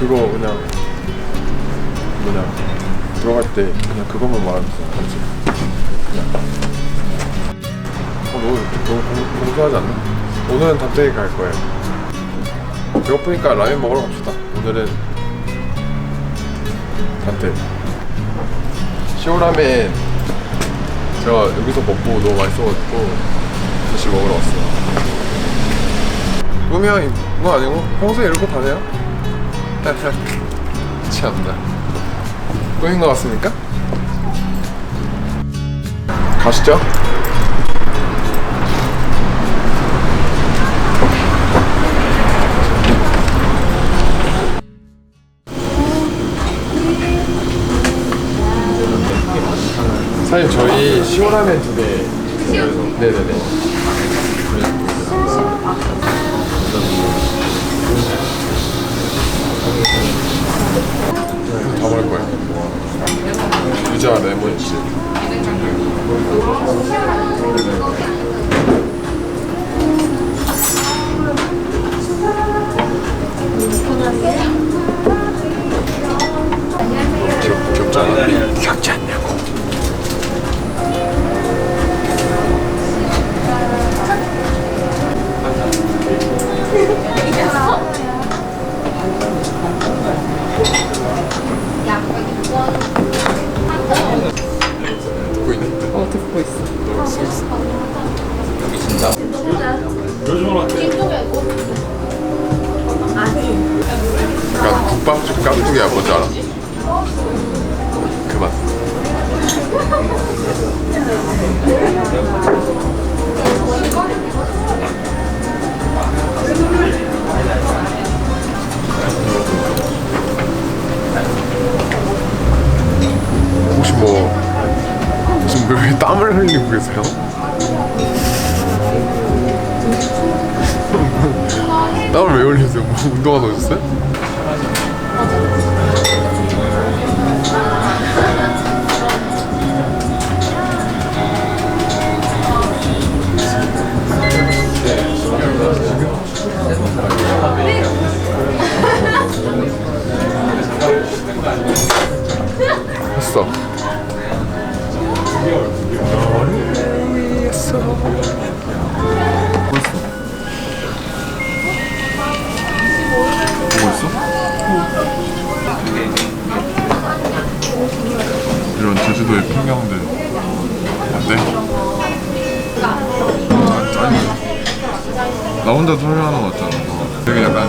그거 그냥, 뭐냐, 들어갈 때 그냥 그것만 말하면 돼. 알지? 그냥. 어, 너, 너 공, 공부하지 않나? 오늘은 담대히 갈 거예요. 배고프니까 라면 먹으러 갑시다. 오늘은 단테. 시오라멘 제가 여기서 먹고 너무 맛있어가지고 다시 먹으러 왔어요. 꾸며 입은 거 아니고 평소에 이러고 다녀요? 참나. 꾸민 거 같습니까? 가시죠. 사장님 저희 시오라멘 두 개. 네네네. 다 먹을 거예요. 유자 레몬 씨. 귀 깍두기야 뭔지 알아? 그 맛. 혹시 뭐 지금 왜 땀을 흘리고 계세요? 땀을 왜 흘리세요? 뭐 운동화 넣으셨어요? 보고 있어? 이런 제주도의 풍경들 짠. 나 혼자 설명하는 거 같잖아. 되게 약간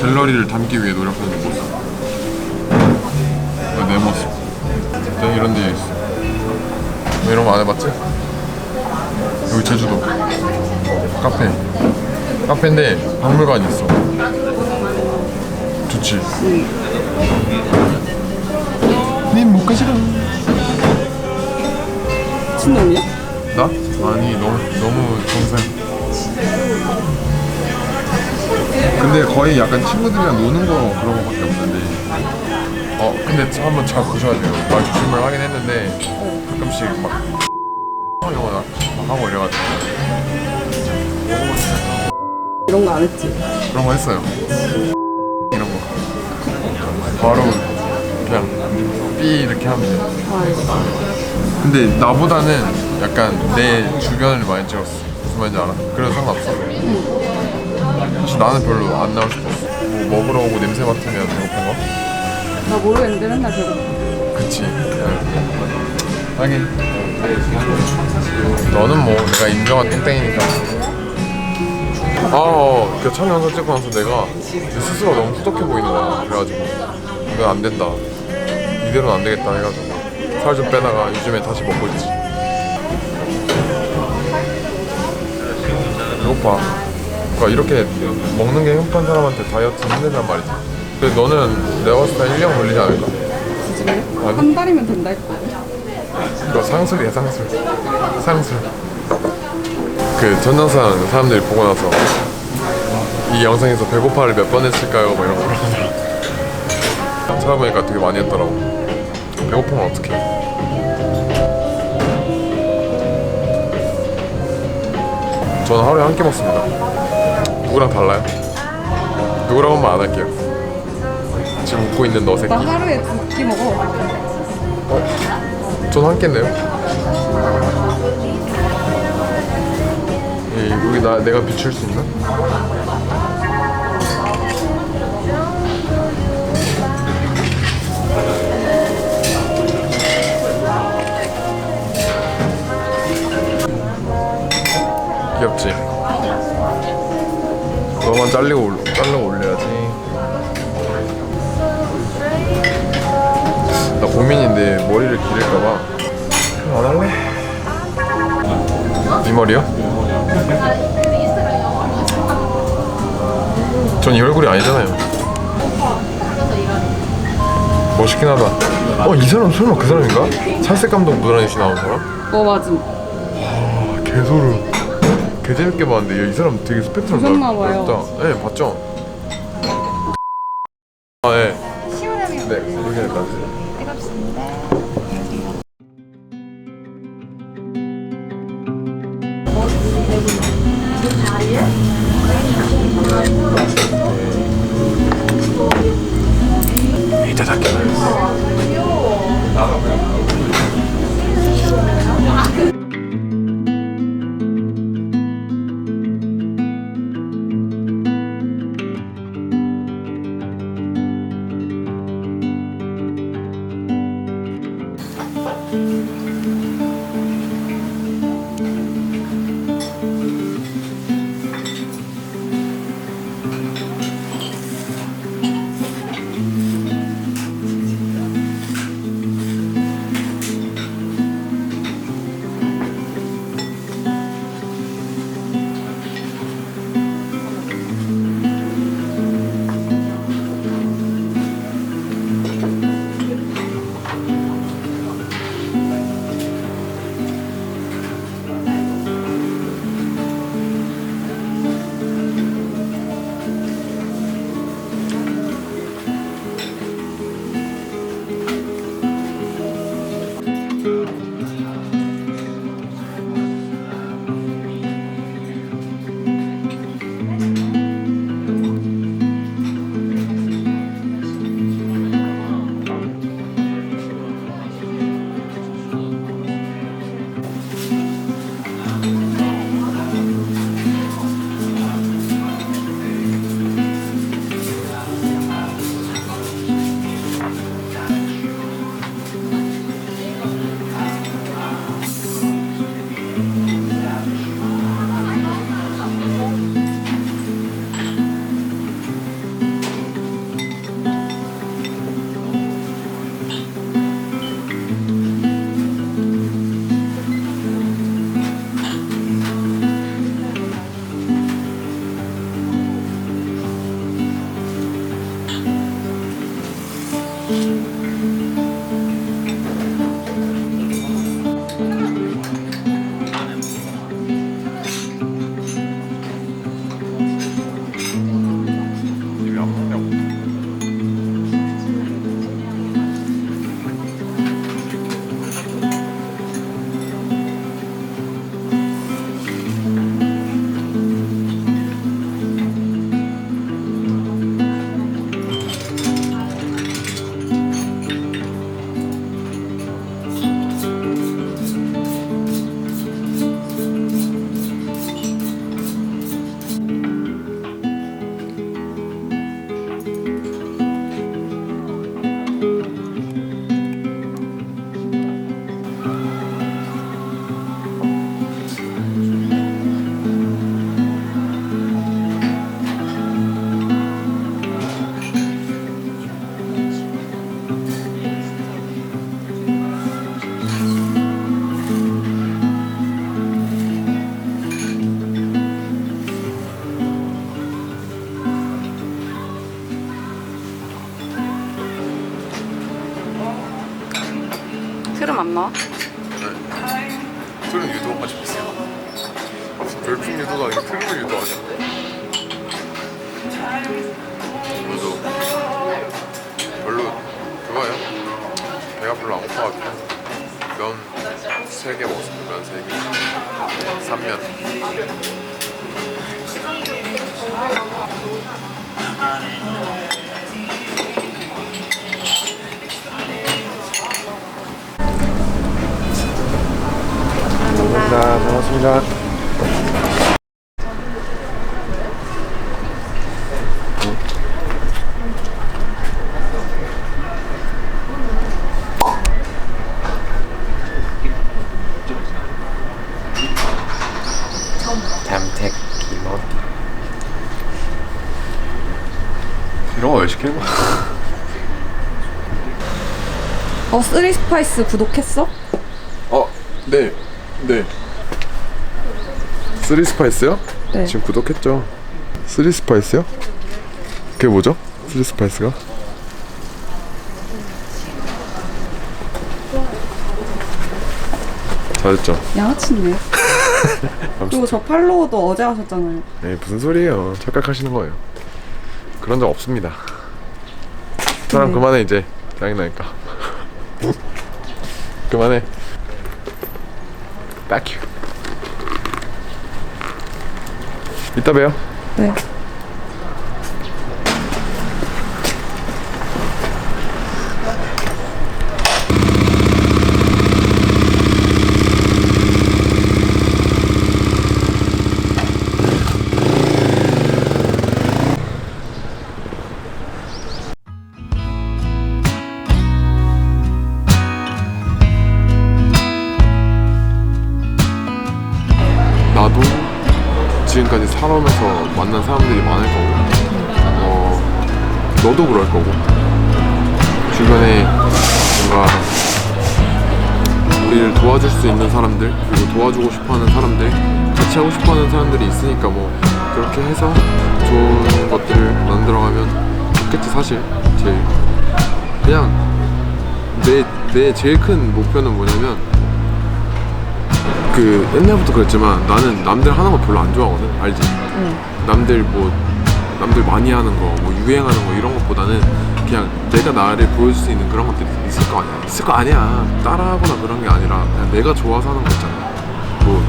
갤러리를 담기 위해 노력하는 이런 거 안 해봤지? 여기 제주도 카페. 카페인데 박물관이 있어. 좋지. 님못 가시라. 친놈이야? 나? 아니 너무 너무 동생. 근데 거의 약간 친구들이랑 노는 거 그런 거밖에 없는데. 어 근데 한번 잘 보셔야 돼요. 말 조심을 하긴 했는데 가끔씩 막 이런 거막 하고 이래가지고 이런 거 안 했지. 그런 거 했어요. 이런 거 바로 그냥 삐 이렇게 하면 돼. 아, 근데 나보다는 약간 내 주변을 많이 찍었어. 무슨 말인지 알아? 그래도 상관없어. 사실 나는 별로 안 나올 수도 있어. 뭐 먹으러 오고 냄새 맡으면 배고픈 거? 나 모르겠는데 맨날 배고파. 그치. 하긴. 너는 뭐 내가 인정한 땡땡이니까. 아, 어, 그첫 영상 찍고 나서 내가 내 스스로 너무 후덕해 보이는 거야. 그래가지고 이건 안 된다. 이대로는 안 되겠다 해가지고 살 좀 빼다가 요즘에 다시 먹고 있지. 배고파. 그러니까 이렇게 먹는 게 행복한 사람한테 다이어트 힘들단 말이지. 근데 너는 내가 봤을 때 1년 걸리지 않을까? 그래? 아니. 한 달이면 된다 했거든. 이거 상술이야 상술 상술 그 전도사 사람들이 보고 나서 이 영상에서 배고파를 몇 번 했을까요? 막 이런 거 물어보더라고 찾아보니까 되게 많이 했더라고 배고프면 어떡해 저는 하루에 한 끼 먹습니다 누구랑 달라요? 누구랑 한번 안 할게요 지금 웃고 있는 너 새끼 나 하루에 두 끼 먹어. 어? 전한 끼인데요? 예, 여기 나 내가 비출 수 있나? 귀엽지? 너만 잘리고 올, 잘라 올려야지. 나 고민인데 머리를 기를까봐 안 할래? 이 머리요? 전 이 얼굴이 아니잖아요 멋있긴 하다 어 이 사람 설마 그 사람인가? 살색 감독 씨 나온 사람? 어 맞음. 아 개소름 개 재밌게 봤는데 야, 이 사람 되게 스펙트럼 보셨나 봐요. 넓다 네 봤죠? 아예 시원하게 네, 여기 놔주세요 뜨겁습니다. 이따 닦여 크름 안 나와? 네. 크름 유도하지 마세요. 별풍 유도도 아니고 크름을 유도하자. 그래서 별로 그거예요. 배가 별로 안 고파가지고 면세개 먹었습니다. 면세 개. 삼면. 고맙습니다. 담택 기모 이런 거 왜 시키는 거야? 어, 쓰리 스파이스 구독했어? 어, 네, 네. 쓰리 스파이스요? 네. 지금 구독했죠. 쓰리 스파이스요? 그게 뭐죠? 쓰리 스파이스가? 잘했죠. 양아치네. 그리고 저 팔로우도 어제 하셨잖아요. 네, 무슨 소리예요? 착각하시는 거예요. 그런 적 없습니다. 사람 네. 그만해 이제. 짜증 나니까. 그만해. 빡큐. 이따 봬요. 네. 만난 사람들이 많을 거고, 어, 너도 그럴 거고, 주변에 뭔가 우리를 도와줄 수 있는 사람들, 그리고 도와주고 싶어 하는 사람들, 같이 하고 싶어 하는 사람들이 있으니까 뭐, 그렇게 해서 좋은 것들을 만들어가면 좋겠지, 사실. 제일. 그냥, 내, 내 제일 큰 목표는 뭐냐면, 그 옛날부터 그랬지만 나는 남들 하는 거 별로 안 좋아하거든 알지? 남들 뭐 남들 많이 하는 거 뭐 유행하는 거 이런 것보다는 그냥 내가 나를 보여줄 수 있는 그런 것들이 있을 거 아니야. 있을 거 아니야. 따라하거나 그런 게 아니라 그냥 내가 좋아서 하는 거 있잖아. 뭐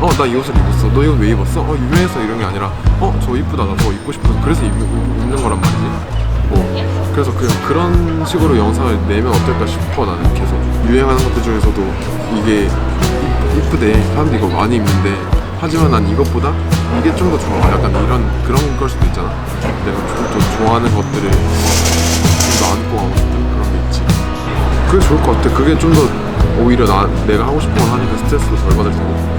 어 나 이 옷을 입었어. 너 이거 왜 입었어? 어 유명해서 이런 게 아니라 어 저 이쁘다. 나 저거 입고 싶어서 그래서 입, 입는 거란 말이지. 뭐 그래서 그냥 그런 식으로 영상을 내면 어떨까 싶어 나는 계속. 유행하는 것들 중에서도 이게 이- 이쁘대. 사람들이 이거 많이 입는데. 하지만 난 이것보다 이게 좀 더 좋아. 약간 이런 그런 걸 수도 있잖아. 내가 좀 더 좋아하는 것들을 좀 더 안고 하고 싶은 그런 게 있지. 그게 좋을 것 같아. 그게 좀 더 오히려 나 내가 하고 싶은 걸 하니까 스트레스도 덜 받을 테고